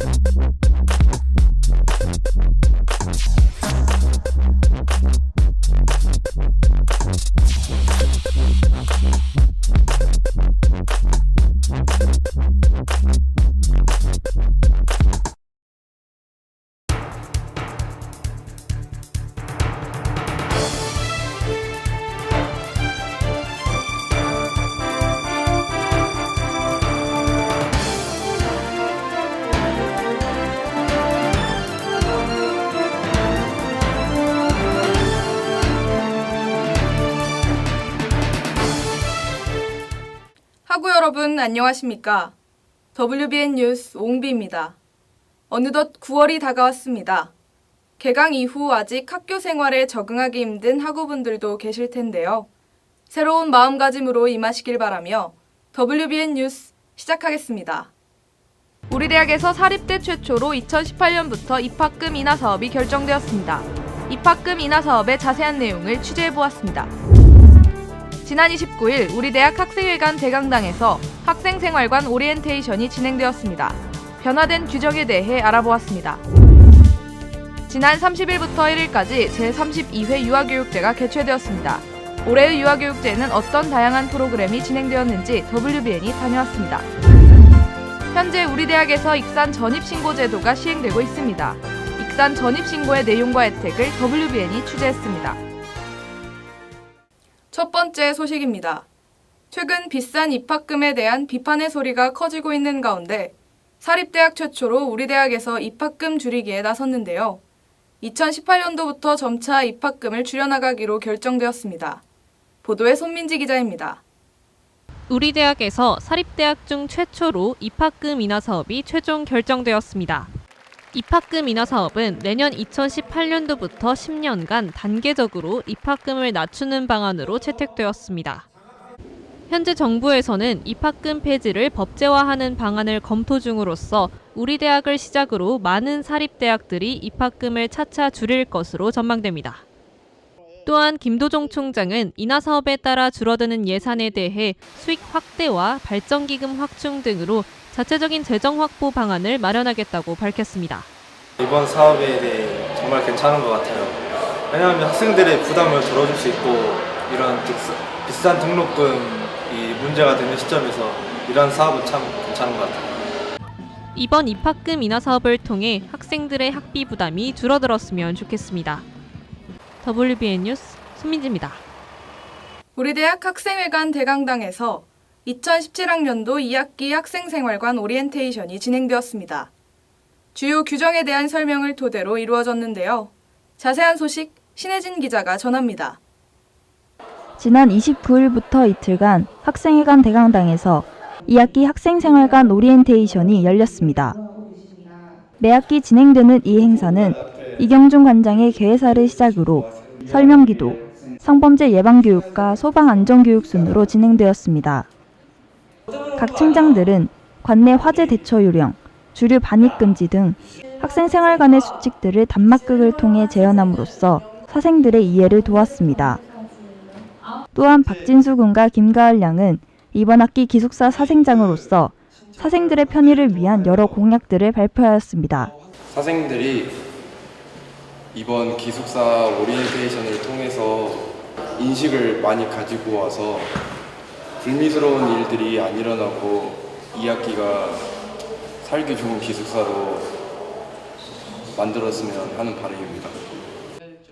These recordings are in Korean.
Thank you. 여러분 안녕하십니까? WBN 뉴스 옹비입니다. 어느덧 9월이 다가왔습니다. 개강 이후 아직 학교 생활에 적응하기 힘든 학우분들도 계실 텐데요. 새로운 마음가짐으로 임하시길 바라며 WBN 뉴스 시작하겠습니다. 우리 대학에서 사립대 최초로 2018년부터 입학금 인하 사업이 결정되었습니다. 입학금 인하 사업의 자세한 내용을 취재해 보았습니다. 지난 29일 우리 대학 학생회관 대강당에서 학생생활관 오리엔테이션이 진행되었습니다. 변화된 규정에 대해 알아보았습니다. 지난 30일부터 1일까지 제32회 유아교육제가 개최되었습니다. 올해의 유아교육제에는 어떤 다양한 프로그램이 진행되었는지 WBN이 다녀왔습니다. 현재 우리 대학에서 익산 전입신고 제도가 시행되고 있습니다. 익산 전입신고의 내용과 혜택을 WBN이 취재했습니다. 첫 번째 소식입니다. 최근 비싼 입학금에 대한 비판의 소리가 커지고 있는 가운데 사립대학 최초로 우리 대학에서 입학금 줄이기에 나섰는데요. 2018년도부터 점차 입학금을 줄여나가기로 결정되었습니다. 보도에 손민지 기자입니다. 우리 대학에서 사립대학 중 최초로 입학금 인하 사업이 최종 결정되었습니다. 입학금 인하 사업은 내년 2018년도부터 10년간 단계적으로 입학금을 낮추는 방안으로 채택되었습니다. 현재 정부에서는 입학금 폐지를 법제화하는 방안을 검토 중으로서 우리 대학을 시작으로 많은 사립대학들이 입학금을 차차 줄일 것으로 전망됩니다. 또한 김도종 총장은 인하 사업에 따라 줄어드는 예산에 대해 수익 확대와 발전기금 확충 등으로 자체적인 재정 확보 방안을 마련하겠다고 밝혔습니다. 이번 사업에 대해 정말 괜찮은 것 같아요. 왜냐하면 학생들의 부담을 덜어줄 수 있고 이런 득- 비싼 등록금이 문제가 되는 시점에서 이런 사업은 참 괜찮은 것 같아요. 이번 입학금 인하 사업을 통해 학생들의 학비 부담이 줄어들었으면 좋겠습니다. WBN 뉴스 손민지입니다. 우리 대학 학생회관 대강당에서 2017학년도 2학기 학생생활관 오리엔테이션이 진행되었습니다. 주요 규정에 대한 설명을 토대로 이루어졌는데요. 자세한 소식 신혜진 기자가 전합니다. 지난 29일부터 이틀간 학생회관 대강당에서 2학기 학생생활관 오리엔테이션이 열렸습니다. 매 학기 진행되는 이 행사는 이경준 관장의 개회사를 시작으로 설명기도, 성범죄 예방교육과 소방안전교육 순으로 진행되었습니다. 각 청장들은 관내 화재 대처 요령, 주류 반입 금지 등 학생 생활관의 수칙들을 단막극을 통해 재현함으로써 사생들의 이해를 도왔습니다. 또한 박진수 군과 김가을 양은 이번 학기 기숙사 사생장으로서 사생들의 편의를 위한 여러 공약들을 발표하였습니다. 사생들이 이번 기숙사 오리엔테이션을 통해서 인식을 많이 가지고 와서 불미스러운 일들이 안 일어나고 2학기가 살기 좋은 기숙사로 만들었으면 하는 바람입니다.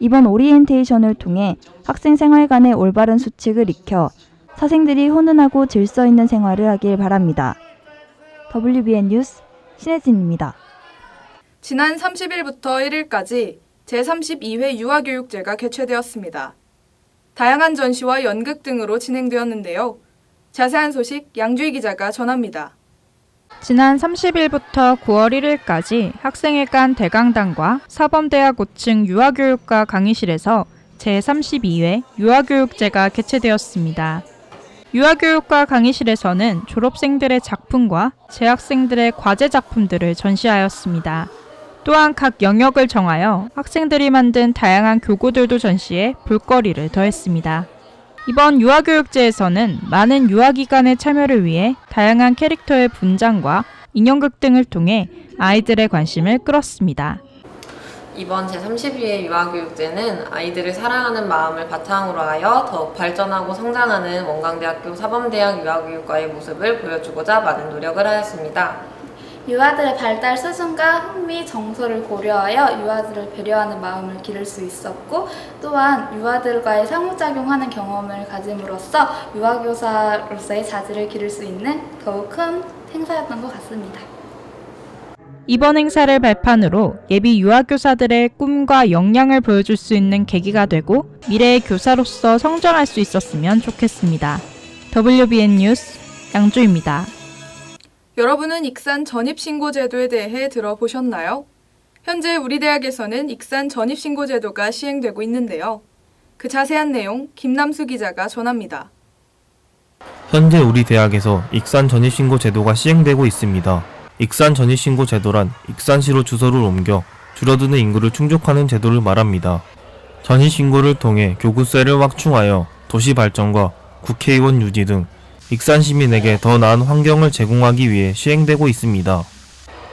이번 오리엔테이션을 통해 학생 생활관의 올바른 수칙을 익혀 사생들이 훈훈하고 질서 있는 생활을 하길 바랍니다. WBN 뉴스 신혜진입니다. 지난 30일부터 1일까지 제32회 유아교육제가 개최되었습니다. 다양한 전시와 연극 등으로 진행되었는데요. 자세한 소식 양주희 기자가 전합니다. 지난 30일부터 9월 1일까지 학생회관 대강당과 사범대학 5층 유아교육과 강의실에서 제32회 유아교육제가 개최되었습니다. 유아교육과 강의실에서는 졸업생들의 작품과 재학생들의 과제 작품들을 전시하였습니다. 또한 각 영역을 정하여 학생들이 만든 다양한 교구들도 전시해 볼거리를 더했습니다. 이번 유아교육제에서는 많은 유아기관의 참여를 위해 다양한 캐릭터의 분장과 인형극 등을 통해 아이들의 관심을 끌었습니다. 이번 제32회 유아교육제는 아이들을 사랑하는 마음을 바탕으로 하여 더욱 발전하고 성장하는 원광대학교 사범대학 유아교육과의 모습을 보여주고자 많은 노력을 하였습니다. 유아들의 발달 수준과 흥미, 정서를 고려하여 유아들을 배려하는 마음을 기를 수 있었고 또한 유아들과의 상호작용하는 경험을 가짐으로써 유아교사로서의 자질을 기를 수 있는 더욱 큰 행사였던 것 같습니다. 이번 행사를 발판으로 예비 유아교사들의 꿈과 역량을 보여줄 수 있는 계기가 되고 미래의 교사로서 성장할 수 있었으면 좋겠습니다. WBN 뉴스 양조입니다. 여러분은 익산 전입신고제도에 대해 들어보셨나요? 현재 우리 대학에서는 익산 전입신고제도가 시행되고 있는데요. 그 자세한 내용 김남수 기자가 전합니다. 현재 우리 대학에서 익산 전입신고 제도가 시행되고 있습니다. 익산 전입신고 제도란 익산시로 주소를 옮겨 줄어드는 인구를 충족하는 제도를 말합니다. 전입신고를 통해 교구세를 확충하여 도시 발전과 국회의원 유지 등 익산 시민에게 더 나은 환경을 제공하기 위해 시행되고 있습니다.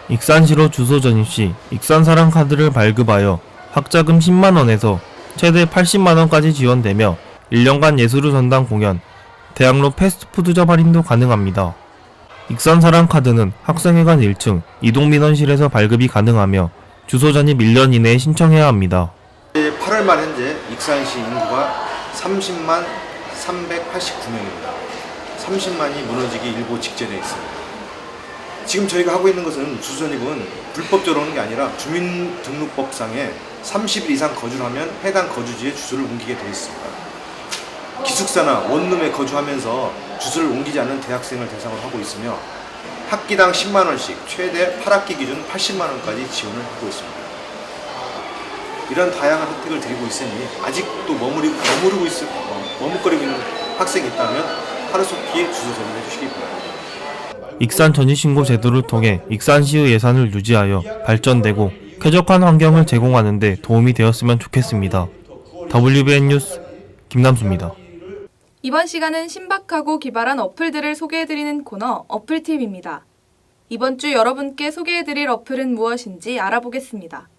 익산시로 주소 전입 시 익산 사랑 카드를 발급하여 학자금 10만 원에서 최대 80만 원까지 지원되며 1년간 예술의 전당 공연, 대학로 패스트푸드점 할인도 가능합니다. 익산사랑 카드는 학생회관 1층 이동민원실에서 발급이 가능하며 주소 전입 1년 이내에 신청해야 합니다. 8월 말 현재 익산시 인구가 30만 389명입니다. 30만이 무너지기 일보 직전에 있습니다. 지금 저희가 하고 있는 것은 주소전입은 불법적으로 하는 게 아니라 주민등록법상에 30일 이상 거주를 하면 해당 거주지에 주소를 옮기게 되어 있습니다. 기숙사나 원룸에 거주하면서 주소를 옮기지 않는 대학생을 대상으로 하고 있으며 학기당 10만 원씩 최대 8학기 기준 80만 원까지 지원을 하고 있습니다. 이런 다양한 혜택을 드리고 있으니 아직도 머무르고 있을, 어, 머뭇거리고 있는 학생이 있다면 하루속히 주소 전환해 주시기 바랍니다. 익산 전입신고 제도를 통해 익산시의 예산을 유지하여 발전되고 쾌적한 환경을 제공하는 데 도움이 되었으면 좋겠습니다. WBN 뉴스 김남수입니다. 이번 시간은 신박하고 기발한 어플들을 소개해드리는 코너 어플팁입니다. 이번 주 여러분께 소개해드릴 어플은 무엇인지 알아보겠습니다.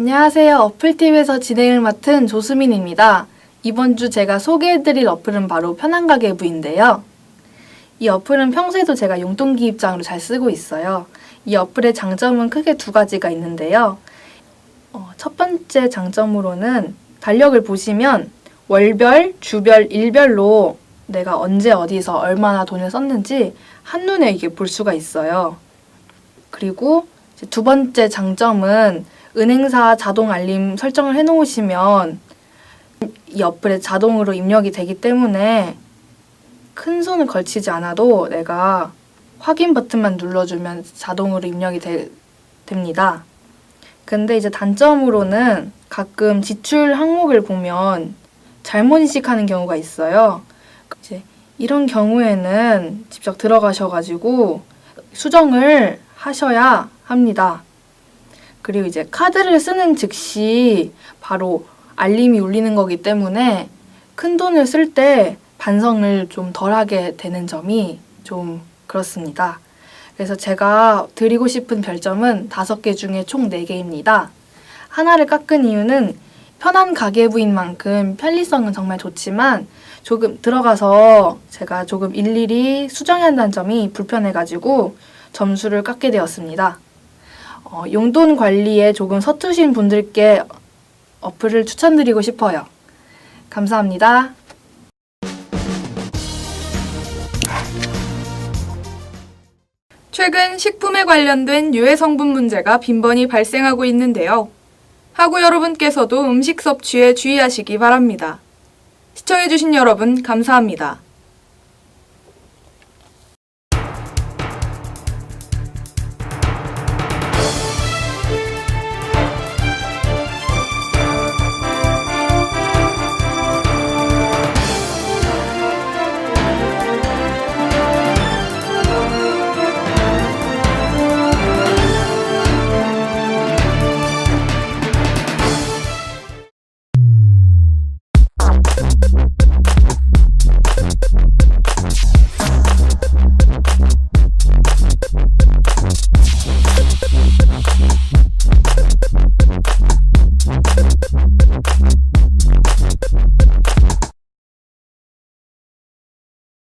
안녕하세요. 어플팁에서 진행을 맡은 조수민입니다. 이번 주 제가 소개해드릴 어플은 바로 편한가계부인데요. 이 어플은 평소에도 제가 용돈기 입장으로 잘 쓰고 있어요. 이 어플의 장점은 크게 두 가지가 있는데요. 어, 첫 번째 장점으로는 달력을 보시면 월별, 주별, 일별로 내가 언제 어디서 얼마나 돈을 썼는지 한눈에 이게 볼 수가 있어요. 그리고 두 번째 장점은 은행사 자동 알림 설정을 해놓으시면 이 어플에 자동으로 입력이 되기 때문에 큰 손을 걸치지 않아도 내가 확인 버튼만 눌러주면 자동으로 입력이 되, 됩니다. 근데 이제 단점으로는 가끔 지출 항목을 보면 잘못 인식하는 경우가 있어요. 이제 이런 경우에는 직접 들어가셔가지고 수정을 하셔야 합니다. 그리고 이제 카드를 쓰는 즉시 바로 알림이 울리는 거기 때문에 큰 돈을 쓸 때 반성을 좀 덜하게 되는 점이 좀 그렇습니다. 그래서 제가 드리고 싶은 별점은 다섯 개 중에 총 네 개입니다. 하나를 깎은 이유는 편한 가계부인 만큼 편리성은 정말 좋지만 조금 들어가서 제가 조금 일일이 수정해야 한다는 점이 불편해가지고 점수를 깎게 되었습니다. 어, 용돈 관리에 조금 서투신 분들께 어플을 추천드리고 싶어요. 감사합니다. 최근 식품에 관련된 유해 성분 문제가 빈번히 발생하고 있는데요. 하고 여러분께서도 음식 섭취에 주의하시기 바랍니다. 시청해주신 여러분 감사합니다.